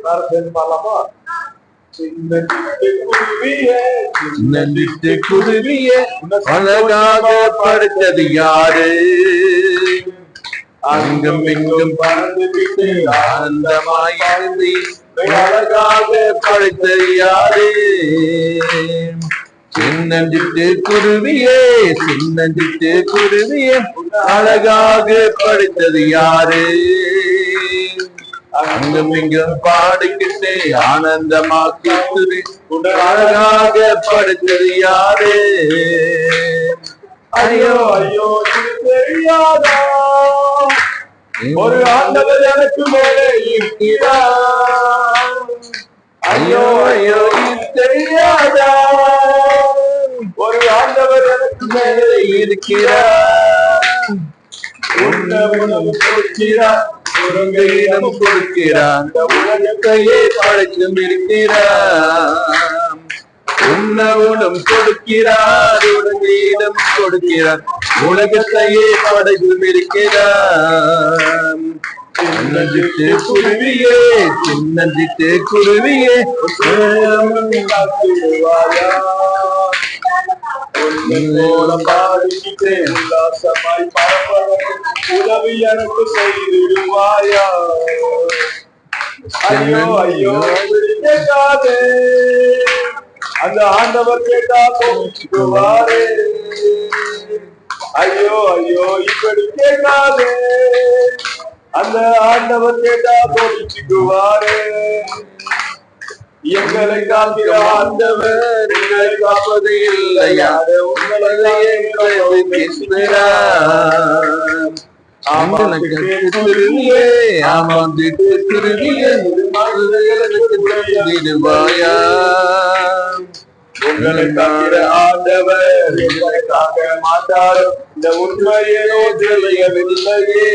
எல்லாரும் சேர்ந்து பாடலாமா? சின்ன குருவியே அழகாக படுத்தது யாரு? அங்கும் இங்கும் பறந்து விட்டு ஆனந்தமாயிருந்து அழகாக படுத்தது யாரு? சின்னஞ்சிட்டு குருவியே சின்னஞ்சிட்டு குருவியே அழகாக படுத்தது யாரு? அங்கும் இங்கும் பாடிக்கிட்டே ஆனந்தமாக்கி அழகாக படுத்தது யாரு? ஐயோ ஐயோ தெரியாதா? ஒரு ஆண்டவர் எனக்கு மேலே இருக்கிறார் ஐயோ ஐயோ தெரியாதா? ஒரு ஆண்டவர் எனக்கு மேலே இருக்கிறார் உண்ண உணவு கொடுக்கிறார். உலகையிடம் கொடுக்கிறான். உலகத்தையே படைத்தும் இருக்கிறான். உண்ணவுடன் கொடுக்கிறார் உலகையிடம் கொடுக்கிறார். உலகத்தையே படைத்தும் இருக்கிறான். சின்னஞ்சிட்டு குருவியே சின்னஞ்சிட்டு குருவியே காத்திடுவாயா பாடிக்கிட்டே உல்லாசமாய் பரப்பவனும் உதவி எனக்கு செய்திடுவாயா ஐயோ ஐயோ கேட்காதே அந்த ஆண்டவர் கேட்டா போச்சுக்குவாரே ஐயோ ஐயோ இப்படி கேட்காதே அந்த ஆண்டவர் கேட்டா போச்சுக்குவாரே எங்களை காக்கிற ஆண்டவர் எங்களை காப்பது இல்லையாரு உங்களையே திருவியே திருவாயா உங்களை ஆண்டவர் மாட்டார். இந்த தெரியவில்லையே